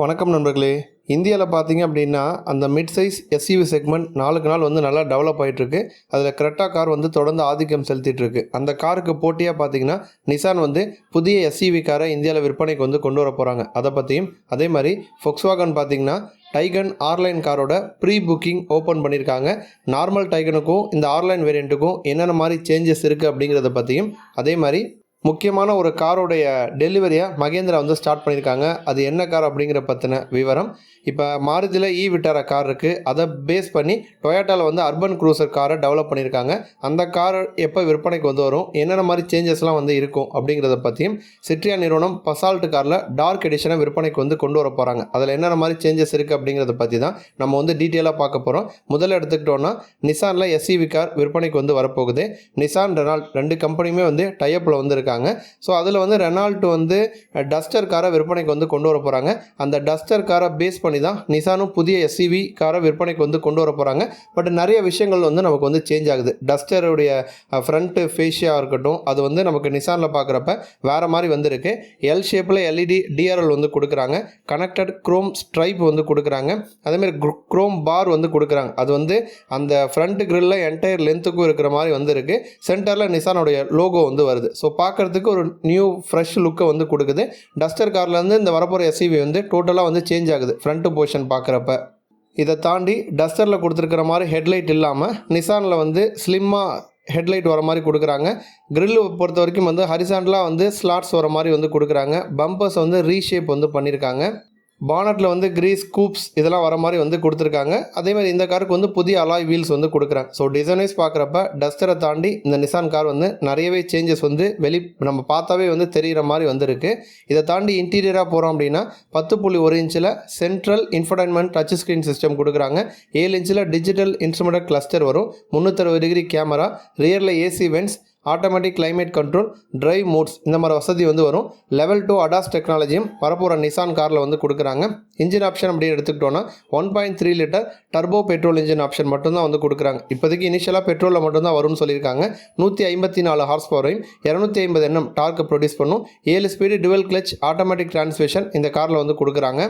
வணக்கம் நண்பர்களே. இந்தியாவில் பார்த்தீங்க அப்படின்னா அந்த மிட் சைஸ் எஸ்யூவி செக்மெண்ட் நாளுக்கு நாள் வந்து நல்லா டெவலப் ஆகிட்டுருக்கு அதில் கிரெட்டா கார் வந்து தொடர்ந்து ஆதிக்கம் செலுத்திட்டுருக்கு. அந்த காருக்கு போட்டியாக பார்த்தீங்கன்னா நிசான் வந்து புதிய எஸ்யூவி காரை இந்தியாவில் விற்பனைக்கு வந்து கொண்டு வர போகிறாங்க அதை பற்றியும் அதே மாதிரி ஃபொக்ஸ்வாகன் பார்த்தீங்கன்னா டைகன் ஆர்லைன் காரோட ப்ரீ புக்கிங் ஓப்பன் பண்ணியிருக்காங்க நார்மல் டைகனுக்கும் இந்த ஆர்லைன் வேரியண்ட்டுக்கும் என்னென்ன மாதிரி சேஞ்சஸ் இருக்குது அப்படிங்கிறத பற்றியும் அதே மாதிரி முக்கியமான ஒரு காரோடைய டெலிவரியை மகேந்திரா வந்து ஸ்டார்ட் பண்ணியிருக்காங்க. அது என்ன கார் அப்படிங்கிற பற்றின விவரம். இப்போ மாருதியில் இ e விட்டார கார் இருக்குது அதை பேஸ் பண்ணி டொயோட்டாவில் வந்து அர்பன் க்ரூசர் காரை டெவலப் பண்ணியிருக்காங்க. அந்த கார் எப்போ விற்பனைக்கு வந்து வரும்? என்னென்ன மாதிரி சேஞ்சஸ்லாம் வந்து இருக்கும் அப்படிங்கிறத பற்றியும் சிட்ரியா நிறுவனம் பசால்ட் காரில் டார்க் எடிஷனை விற்பனைக்கு வந்து கொண்டு வர போகிறாங்க அதில் என்னென்ன மாதிரி சேஞ்சஸ் இருக்குது அப்படிங்கிறத பற்றி தான் நம்ம வந்து டீட்டெயிலாக பார்க்க போகிறோம் முதல்ல எடுத்துக்கிட்டோன்னா நிசானில் எஸ்இவி கார் விற்பனைக்கு வந்து வரப்போகுது. நிசான் ரெனால்ட் ரெண்டு கம்பெனியுமே வந்து டைப்பில் வந்து இருக்காங்க ஸோ அதில் வந்து ரெனால்ட் வந்து டஸ்டர் காரை விற்பனைக்கு வந்து கொண்டு வர போகிறாங்க அந்த டஸ்டர் காரை பேஸ் பண்ணி தான் நிசானும் புதிய எஸ்இவி காரை விற்பனைக்கு வந்து கொண்டு வர போகிறாங்க பட் நிறைய விஷயங்கள் வந்து நமக்கு வந்து சேஞ்ச் ஆகுது. டஸ்டருடைய ஃப்ரண்ட்டு ஃபேஷியாக இருக்கட்டும் அது வந்து நமக்கு நிசானில் பார்க்குறப்ப வேறு மாதிரி வந்திருக்கு. எல் ஷேப்பில் எல்இடி டிஆர்எல் வந்து கொடுக்குறாங்க. கனெக்டட் க்ரோம் ஸ்ட்ரைப் வந்து கொடுக்குறாங்க. அதேமாதிரி க்ரோம் பார் வந்து கொடுக்குறாங்க. அது வந்து அந்த ஃப்ரண்ட் கிரில்ல என்டையர் லென்த்துக்கும் இருக்கிற மாதிரி வந்து இருக்கு சென்டரில் நிசானுடைய லோகோ வந்து வருது. ஸோ பார்க்க பார்க்குறதுக்கு ஒரு நியூ ஃப்ரெஷ் லுக்கை வந்து கொடுக்குது. டஸ்டர் கார்லேருந்து இந்த வரப்போகிற எஸ்இவி வந்து டோட்டலாக வந்து சேஞ்ச் ஆகுது. ஃப்ரண்ட்டு போர்ஷன் பார்க்குறப்ப. இதை தாண்டி டஸ்டரில் கொடுத்துருக்கிற மாதிரி ஹெட்லைட் இல்லாமல் நிசானில் வந்து ஸ்லிம்மாக ஹெட்லைட் வர மாதிரி கொடுக்குறாங்க. க்ரில் பொறுத்த வரைக்கும் வந்து ஹரிசாண்டலாக வந்து ஸ்லாட்ஸ் வர மாதிரி வந்து கொடுக்குறாங்க. பம்பர்ஸ் வந்து ரீஷேப் வந்து பண்ணியிருக்காங்க பானட்டில் வந்து கிரீஸ் கூப்ஸ் இதெல்லாம் வர மாதிரி வந்து கொடுத்துருக்காங்க. அதே மாதிரி இந்த காருக்கு வந்து புதிய அலாய் வீல்ஸ் வந்து கொடுக்குறாங்க ஸோ டிசைனைஸ் பார்க்குறப்ப டஸ்டரை தாண்டி இந்த நிசான் கார் வந்து நிறையவே சேஞ்சஸ் வந்து வெளி நம்ம பார்த்தாவே வந்து தெரிகிற மாதிரி வந்திருக்கு. இதை தாண்டி இன்டீரியராக போகிறோம் அப்படின்னா பத்து புள்ளி ஒரு இன்ச்சில் central infotainment touch screen system கொடுக்குறாங்க. ஏழு இன்ச்சில் டிஜிட்டல் இன்ஸ்ட்ருமெண்ட் கிளஸ்டர் வரும். முந்நூற்றறுபது degree camera ரியரில் AC vents automatic climate control drive modes இந்த மாதிரி வசதி வந்து வரும். லெவல் டூ அடாஸ் டெக்னாலஜியும் வரப்போகிற நிசான் காரில் வந்து கொடுக்குறாங்க. இன்ஜின் ஆப்ஷன் அப்படின்னு எடுத்துக்கிட்டோன்னா one point three litre turbo petrol engine option மட்டும்தான் வந்து கொடுக்குறாங்க. இப்போதைக்கு இனிஷியலாக பெட்ரோலில் மட்டும்தான் வரும்னு சொல்லியிருக்காங்க. நூற்றி ஐம்பத்தி நாலு ஹார்ஸ் பவரையும் இரநூத்தி ஐம்பது எண்ணம் டார்க்கு ப்ரொடியூஸ் பண்ணும். ஏழு speed dual clutch automatic transmission இந்த காரில் வந்து கொடுக்குறாங்க.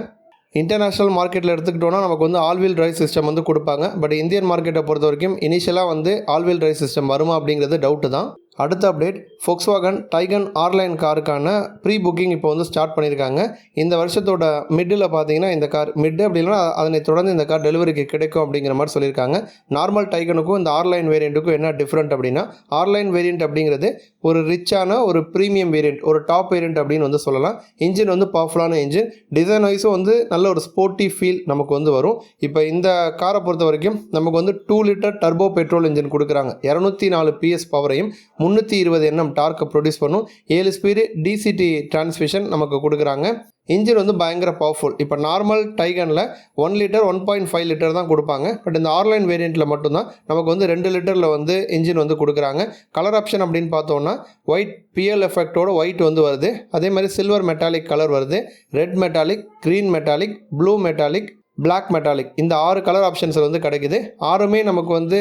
இன்டர்நேஷ்னல் மார்க்கெட்டில் எடுத்துக்கிட்டோன்னா நமக்கு வந்து ஆல்வீல் டிரைவ் சிஸ்டம் வந்து கொடுப்பாங்க. பட் இந்தியன் மார்க்கெட்டை பொறுத்த வரைக்கும் இனிஷியலாக வந்து ஆல்வீல் டிரைவ் சிஸ்டம் வருமா அப்படிங்கிறது டவுட்டு தான். அடுத்த update Volkswagen Taigun R line காருக்கான pre booking இப்போ வந்து ஸ்டார்ட் பண்ணியிருக்காங்க. இந்த வருஷத்தோட மிட்டில் பார்த்தீங்கன்னா இந்த கார் மிட் அப்படின்னா அதனை தொடர்ந்து இந்த கார் டெலிவரிக்கு கிடைக்கும் அப்படிங்கிற மாதிரி சொல்லியிருக்காங்க. நார்மல் டைகனுக்கும் இந்த ஆர்லைன் வேரியண்ட்டுக்கும் என்ன டிஃப்ரெண்ட் அப்படின்னா ஆர்லைன் வேரியண்ட் அப்படிங்கிறது ஒரு ரிச்சான ஒரு ப்ரீமியம் வேரியண்ட் ஒரு டாப் வேரியண்ட் அப்படின்னு வந்து சொல்லலாம். இன்ஜின் வந்து பவர்ஃபுல்லான இன்ஜின் டிசைன் வைஸும் வந்து நல்ல ஒரு ஸ்போர்ட்டி ஃபீல் நமக்கு வந்து வரும். இப்போ இந்த காரை பொறுத்த வரைக்கும் நமக்கு வந்து two litre turbo petrol engine கொடுக்குறாங்க. இரநூத்தி நாலு பிஎஸ் பவரையும் முந்நூற்றி இருபது எண்ணம் டார்க்கை ப்ரொடியூஸ் பண்ணும். ஏழு ஸ்பீடு டிசிடி டிரான்ஸ்மிஷன் நமக்கு கொடுக்குறாங்க. இன்ஜின் வந்து பயங்கர பவர்ஃபுல் இப்போ normal டைகனில் one litre one point five litre தான் கொடுப்பாங்க. பட் இந்த ஆர்லைன் வேரியண்ட்டில் மட்டும்தான் நமக்கு வந்து ரெண்டு லிட்டரில் வந்து இன்ஜின் வந்து கொடுக்குறாங்க. கலர் ஆப்ஷன் அப்படின்னு பார்த்தோன்னா ஒயிட் பிஎல் எஃபெக்டோட ஒயிட் வந்து வருது. அதே மாதிரி சில்வர் மெட்டாலிக் கலர் வருது. Red metallic green metallic blue metallic black metallic இந்த ஆறு கலர் ஆப்ஷன்ஸ் வந்து கிடைக்குது. ஆறுமே நமக்கு வந்து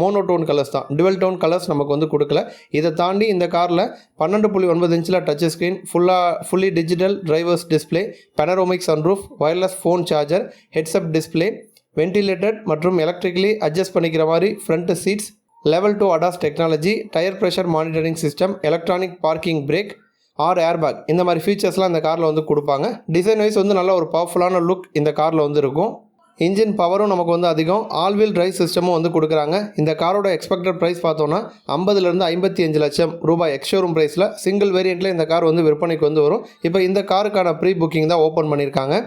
மோனோடோன் கலர்ஸ் தான். டுவெல் டோன் கலர்ஸ் நமக்கு வந்து கொடுக்கல. இதை தாண்டி இந்த காரில் பன்னெண்டு புள்ளி ஒன்பது இன்ச்சில் டச் ஸ்க்ரீன் ஃபுல்லாக fully digital drivers display panoramic sunroof wireless phone charger heads up display ventilated மற்றும் எலக்ட்ரிக்கலி அட்ஜஸ்ட் பண்ணிக்கிற மாதிரி front seats level two ADAS technology tyre pressure monitoring system electronic parking brake R airbag இந்த மாதிரி ஃபீச்சர்ஸ்லாம் இந்த காரில் வந்து கொடுப்பாங்க. டிசைன் வைஸ் வந்து நல்ல ஒரு பவர்ஃபுல்லான லுக் இந்த காரில் வந்து இருக்கும். இன்ஜின் பவரும் நமக்கு வந்து அதிகம். ஆல் வீல் டிரைவ் சிஸ்டமும் வந்து கொடுக்குறாங்க. இந்த காரோட எக்ஸ்பெக்டட் ப்ரைஸ் பார்த்தோன்னா ஐம்பதுலேருந்து ஐம்பத்தி அஞ்சு லட்சம் ரூபாய் எக்ஸ்ஷோரூம் ப்ரைஸில் சிங்கிள் வேரியண்ட்டில் இந்த கார் வந்து விற்பனைக்கு வந்து வரும். இப்போ இந்த காருக்கான ப்ரீ புக்கிங் தான் ஓப்பன் பண்ணியிருக்காங்க.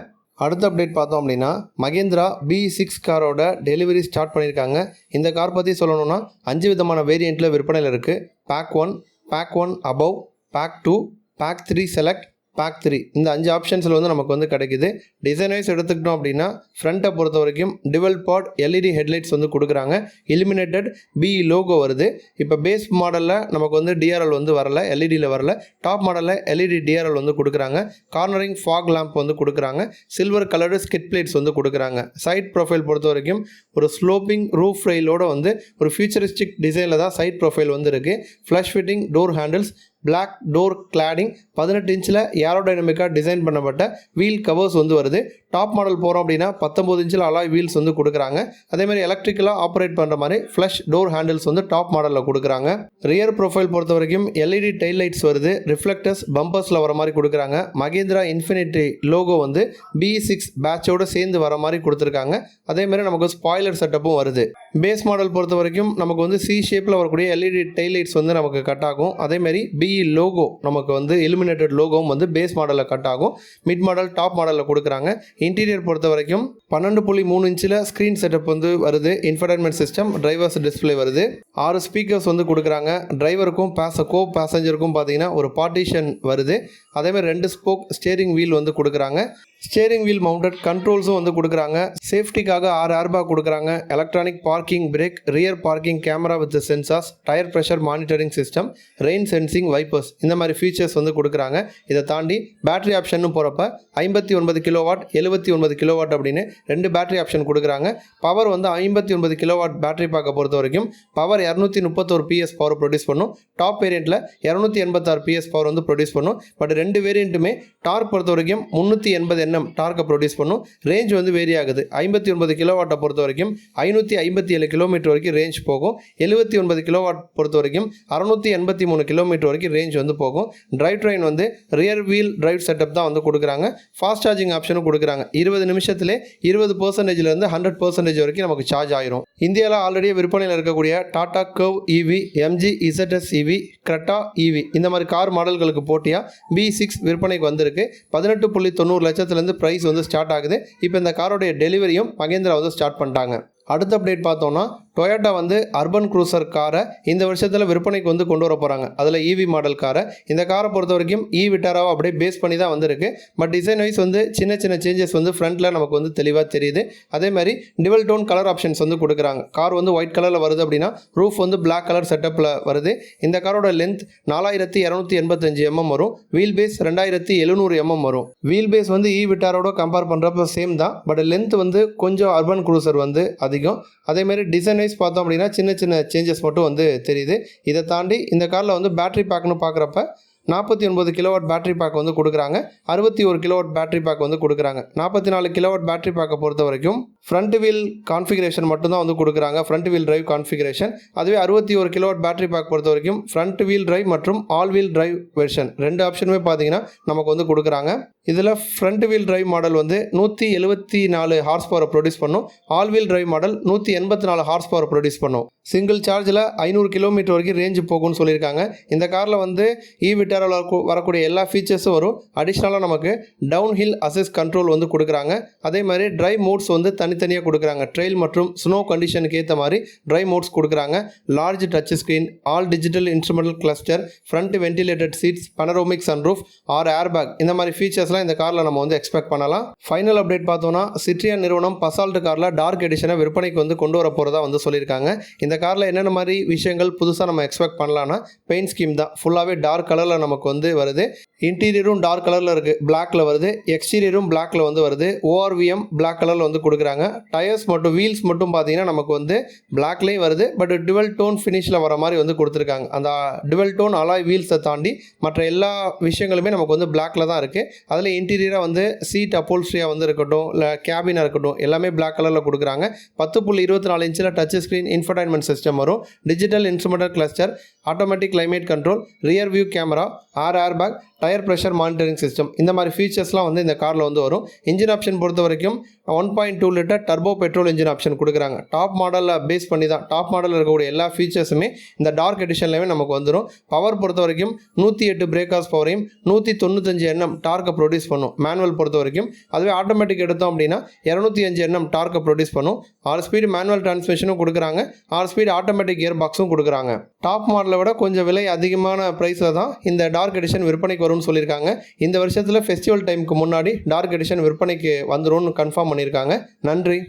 அடுத்த அப்டேட் பார்த்தோம் அப்படின்னா மகேந்திரா பி சிக்ஸ் காரோட டெலிவரி ஸ்டார்ட் பண்ணியிருக்காங்க. இந்த கார் பற்றி சொல்லணும்னா அஞ்சு விதமான வேரியண்ட்டில் விற்பனையில் இருக்குது pack one pack one above pack two pack three select pack three இந்த அஞ்சு ஆப்ஷன்ஸில் வந்து நமக்கு வந்து கிடைக்குது. டிசைன் வைஸ் எடுத்துக்கிட்டோம் அப்படின்னா ஃப்ரண்ட்டை பொறுத்த வரைக்கும் டிவல் பாட் எல்இடி ஹெட்லைட்ஸ் வந்து கொடுக்குறாங்க. இலிமினேட்டட் பி லோகோ வருது. இப்போ பேஸ் மாடலில் நமக்கு வந்து டிஆர்எல் வந்து வரல எல்இடியில் வரல. டாப் மாடலில் எல்இடி டிஆர்எல் வந்து கொடுக்குறாங்க. கார்னரிங் ஃபாக் லேம்ப் வந்து கொடுக்குறாங்க. சில்வர் கலர்டு ஸ்கிட் பிளேட்ஸ் வந்து கொடுக்குறாங்க. சைட் ப்ரொஃபைல் பொறுத்த வரைக்கும் ஒரு ஸ்லோப்பிங் ரூஃப் ரெயிலோட வந்து ஒரு ஃபியூச்சரிஸ்டிக் டிசைனில் தான் சைட் ப்ரொஃபைல் வந்து இருக்குது flush fitting door handles black door cladding பதினெட்டு இன்ச்சில் ஏரோடைனமிக்காக டிசைன் பண்ணப்பட்ட வீல் கவர்ஸ் வந்து வருது. டாப் மாடல் போகிறோம் அப்படின்னா பத்தொம்போது இன்ச்சில் அலாய் வீல்ஸ் வந்து கொடுக்குறாங்க. அதேமாதிரி எலக்ட்ரிக்கலாக ஆப்ரேட் பண்ணுற மாதிரி ஃப்ளஷ் டோர் ஹேண்டில்ஸ் வந்து டாப் மாடலில் கொடுக்குறாங்க. ரியர் ப்ரொஃபைல் பொறுத்த வரைக்கும் எல்இடி டெயில் லைட்ஸ் வருது. ரிஃப்ளெக்டர்ஸ் பம்பர்ஸில் வர மாதிரி கொடுக்குறாங்க. மகேந்திரா இன்ஃபினிட்டி லோகோ வந்து பி சிக்ஸ் பேட்சோட சேர்ந்து வர மாதிரி கொடுத்துருக்காங்க. அதேமாதிரி நமக்கு ஸ்பாய்லர் செட்டப்பும் வருது. பேஸ் மாடல் பொறுத்த வரைக்கும் நமக்கு வந்து சி ஷேப்பில் வரக்கூடிய எல்இடி டெயில் லைட்ஸ் வந்து நமக்கு கட் ஆகும். அதேமாதிரி பிஇ லோகோ நமக்கு வந்து இலுமினேட்டட் லோகோவும் வந்து பேஸ் மாடலில் கட் ஆகும். மிட் மாடல் டாப் மாடலில் கொடுக்குறாங்க. இன்டீரியர் பொறுத்த வரைக்கும் பன்னெண்டு புள்ளி மூணு இன்ச்சில் ஸ்க்ரீன் செட்டப் வந்து வருது. இன்ஃபர்டைன்மெண்ட் சிஸ்டம் டிரைவர்ஸ் டிஸ்ப்ளே வருது. ஆறு ஸ்பீக்கர்ஸ் வந்து கொடுக்குறாங்க. டிரைவருக்கும் பேச கோ பேசஞ்சருக்கும் பார்த்தீங்கன்னா ஒரு பார்ட்டிஷன் வருது. அதேமாதிரி ரெண்டு ஸ்போக் ஸ்டேரிங் வீல் வந்து கொடுக்குறாங்க. ஸ்டேரிங் வீல் மவுண்டட் கண்ட்ரோல்ஸும் வந்து கொடுக்குறாங்க. சேஃப்டிக்காக ஆறு ஏர்பேக் கொடுக்குறாங்க. Electronic parking brake rear parking camera with sensors tyre pressure monitoring system rain sensing wipers இந்த மாதிரி ஃபீச்சர்ஸ் வந்து கொடுக்குறாங்க. இதை தாண்டி பேட்டரி ஆப்ஷன் போகிறப்ப ஐம்பத்தி ஒன்பது கிலோவாட் எழுபத்தி ஒன்பது கிலோவாட் அப்படின்னு ரெண்டு பேட்டரி ஆப்ஷன் கொடுக்குறாங்க. பவர் வந்து ஐம்பத்தி ஒன்பது கிலோவாட் பேட்டரி பேக்கை பொறுத்த வரைக்கும் பவர் இரநூத்தி முப்பத்தோரு பிஎஸ் பவர் ப்ரொடியூஸ் பண்ணும். டாப் வேரியண்ட்டில் இரநூத்தி எண்பத்தாறு பிஎஸ் பவர் வந்து ப்ரொடியூஸ் பண்ணும். பட் ரெண்டு வேரியண்ட்டுமே டார்க் பொறுத்த வரைக்கும் முந்நூற்றி எண்பது என்எம் டார்க்கை ப்ரொடியூஸ் பண்ணும். ரேஞ்ச் வந்து வேரி ஆகுது. ஐம்பத்தி ஒன்பது கிலோவாட்டை பொறுத்த வரைக்கும் ஐநூற்றி ஐம்பத்தி ஏழு கிலோமீட்டர் வரைக்கும் ரேஞ்ச் போகும். எழுபத்தி ஒன்பது கிலோவாட் பொறுத்த வரைக்கும் அறுநூற்றி எண்பத்தி மூணு கிலோமீட்டர் வரைக்கும் ரேஞ்ச் வந்து போகும். டிரைவ் ட்ரெயின் வந்து ரியர் வீல் டிரைவ் செட்டப் தான் வந்து கொடுக்குறாங்க. ஃபாஸ்ட் சார்ஜிங் ஆப்ஷனும் கொடுக்குறாங்க. இருபது நிமிஷத்தில் இருபது பர்சன்டேஜ்லேருந்து ஹண்ட்ரட் பர்சன்டேஜ் வரைக்கும் நமக்கு சார்ஜ் ஆயிரும். இந்தியாவில் ஆல்ரெடி விற்பனையில் இருக்கக்கூடிய Tata Curvv E V M G Z S E V Creta E V இந்த மாதிரி கார் மாடல்களுக்கு போட்டியாக பி சிக்ஸ் விற்பனைக்கு வந்திருக்கு. பதினெட்டு புள்ளி தொண்ணூறு லட்சத்தில் வந்து ப்ரைஸ் வந்து ஸ்டார்ட் ஆகுது. இப்போ இந்த காரோடைய டெலிவரியும் மகேந்திரா வந்து ஸ்டார்ட் பண்ணிட்டாங்க. அடுத்த அப்டேட் பார்த்தோன்னா டொயோட்டா வந்து அர்பன் க்ரூசர் காரை இந்த வருஷத்தில் விற்பனைக்கு வந்து கொண்டு வர போகிறாங்க அதில் இவி மாடல் காரை இந்த காரை பொறுத்த வரைக்கும் இ e விட்டாராவை அப்படியே பேஸ் பண்ணி தான் வந்திருக்கு. பட் டிசைன் வைஸ் வந்து சின்ன சின்ன சேஞ்சஸ் வந்து ஃப்ரண்ட்டில் நமக்கு வந்து தெளிவாக தெரியுது. அதே மாதிரி டிவல் டோன் கலர் ஆப்ஷன்ஸ் வந்து கொடுக்குறாங்க. கார் வந்து ஒயிட் கலரில் வருது அப்படின்னா ரூஃப் வந்து பிளாக் கலர் செட்டப்பில் வருது. இந்த காரோட லென்த் நாலாயிரத்தி இரநூத்தி எண்பத்தஞ்சு எம்எம் வரும். வீல் பேஸ் ரெண்டாயிரத்தி எழுநூறு எம்எம் வரும். வீல் பேஸ் வந்து இ விட்டாரோட கம்பேர் பண்ணுறப்ப சேம் தான். பட் லென்த் வந்து கொஞ்சம் அர்பன் க்ரூசர் வந்து அதிகம். அதேமாதிரி டிசைன் வைஸ் பார்த்தோம் அப்படின்னா சின்ன சின்ன சேஞ்சஸ் மட்டும் வந்து தெரியுது. இதை தாண்டி இந்த காரில் வந்து பேட்டரி பேக்னு பார்க்குறப்ப நாற்பத்தி ஒன்பது கிலோவாட் பேட்டரி பேக் வந்து கொடுக்குறாங்க. அறுபத்தி ஒரு கிலோவாட் பேட்டரி பேக் வந்து கொடுக்குறாங்க. நாற்பத்தி நாலு கிலோவாட் பேட்டரி பேக்கை பொறுத்த வரைக்கும் ஃப்ரண்ட் வீல் கான்ஃபிகரேஷன் மட்டும்தான் வந்து கொடுக்குறாங்க. ஃப்ரண்ட் வீல் டிரைவ் கான்ஃபிகரேஷன் அதுவே அறுபத்தி ஒரு கிலோவாட் பேட்டரி பேக் பொறுத்த வரைக்கும் ஃப்ரண்ட் வீல் டிரைவ் மற்றும் ஆல் வீல் டிரைவ் வெர்ஷன் ரெண்டு ஆப்ஷனுமே பார்த்தீங்கன்னா நமக்கு வந்து கொடுக்குறாங்க. இதில் ஃப்ரண்ட் வீல் டிரைவ் மாடல் வந்து நூற்றி எழுபத்தி நாலு ஹார்ஸ் பவரை ப்ரொடியூஸ் பண்ணும். ஆல் வீல் டிரைவ் மாடல் நூற்றி எண்பத்தி நாலு ஹார்ஸ் பவர் ப்ரொடியூஸ் பண்ணும் சிங்கிள் சார்ஜில் ஐநூறு கிலோமீட்டர் வரைக்கும் ரேஞ்சு போகும்னு சொல்லியிருக்காங்க. இந்த காரில் வந்து இ விட்டாரில் வரக்கூடிய எல்லா ஃபீச்சர்ஸும் வரும். அடிஷ்னலாக நமக்கு டவுன் ஹில் அசஸ் கண்ட்ரோல் வந்து கொடுக்குறாங்க. அதே மாதிரி ட்ரைவ் மோட்ஸ் வந்து தனித்தனியாக கொடுக்குறாங்க. ட்ரெயில் மற்றும் ஸ்னோ கண்டிஷனுக்கு ஏற்ற மாதிரி ட்ரைவ் மோட்ஸ் கொடுக்குறாங்க. Large touch screen all digital instrumental cluster front ventilated seats panoramic sunroof R airbag இந்த மாதிரி ஃபீச்சர்ஸ் ஃபீச்சர்ஸ்லாம் இந்த காரில் நம்ம வந்து எக்ஸ்பெக்ட் பண்ணலாம். ஃபைனல் அப்டேட் பார்த்தோம்னா சிட்ரியான் நிறுவனம் பசால்ட் காரில் டார்க் எடிஷனை விற்பனைக்கு வந்து கொண்டு வர போகிறதா வந்து சொல்லியிருக்காங்க. இந்த காரில் என்னென்ன மாதிரி விஷயங்கள் புதுசாக நம்ம எக்ஸ்பெக்ட் பண்ணலாம்னா பெயிண்ட் ஸ்கீம் தான். ஃபுல்லாகவே டார்க் கலரில் நமக்கு வந்து வருது. இன்டீரியரும் டார்க் கலரில் இருக்குது பிளாக்ல வருது. எக்ஸ்டீரியரும் பிளாக்ல வந்து வருது. ஓஆர்விஎம் பிளாக் கலரில் வந்து கொடுக்குறாங்க. டயர்ஸ் மட்டும் வீல்ஸ் மட்டும் பார்த்தீங்கன்னா நமக்கு வந்து பிளாக்லேயும் வருது. பட் டுவெல் டோன் ஃபினிஷில் வர மாதிரி வந்து கொடுத்துருக்காங்க. அந்த டுவெல் டோன் அலாய் வீல்ஸை தாண்டி மற்ற எல்லா விஷயங்களுமே நமக்கு வந்து பிளாக்ல தான் இருக்குது அதில் இன்டீரியராக வந்து சீட் அப்போல்ஸ்ட்ரியாக வந்து இருக்கட்டும் இல்லை கேபினாக இருக்கட்டும் எல்லாமே பிளாக் கலரில் கொடுக்குறாங்க. பத்து புள்ளி இருபத்தி நாலு இன்ச்சில் டச் ஸ்க்ரீன் இன்ஃபர்டைன்மெண்ட் சிஸ்டம் வரும். Digital instrumental cluster automatic climate control rear view camera R பேக் டயர் ப்ரெஷர் மானிட்டரிங் சிஸ்டம். இந்த மாதிரி ஃபீச்சர்ஸ்லாம் வந்து இந்த காரில் வந்து வரும். இன்ஜின் ஆப்ஷன் பொறுத்த வரைக்கும் one point two litre turbo petrol engine option கொடுக்குறாங்க. டாப் மாடலில் பேஸ் பண்ணி தான் டாப் மாடலில் இருக்கக்கூடிய எல்லா ஃபீச்சர்ஸுமே இந்த டார்க் எடிஷன்லேயுமே நமக்கு வந்துடும் பவர் பொறுத்த வரைக்கும் நூற்றி எட்டு பிரேக்காஸ் பவரையும் நூற்றி தொண்ணூத்தஞ்சு எண்ணம் டார்க்கை ப்ரொடியூஸ் பண்ணும். மேனுவல் பொறுத்த வரைக்கும் அதுவே ஆட்டோமேட்டிக் எடுத்தோம் அப்படின்னா இரநூத்தி அஞ்சு எண்ணம் டார்க்கை ப்ரொடியூஸ் பண்ணும். ஆறு ஸ்பீடு மேனுவல் டிரான்ஸ்மிஷனும் கொடுக்குறாங்க. ஆறு ஸ்பீடு ஆட்டோமேட்டிக் கியர் பாக்ஸும் கொடுக்குறாங்க. டாப் மாடலை விட கொஞ்சம் விலை அதிகமான ப்ரைஸில் தான் இந்த டார்க் எடிஷன் விற்பனைக்கு வரும்னு சொல்லியிருக்காங்க. இந்த வருஷத்தில் ஃபெஸ்டிவல் டைமுக்கு முன்னாடி டார்க் எடிஷன் விற்பனைக்கு வந்துடும் கன்ஃபார்ம் பண்ணியிருக்காங்க. நன்றி.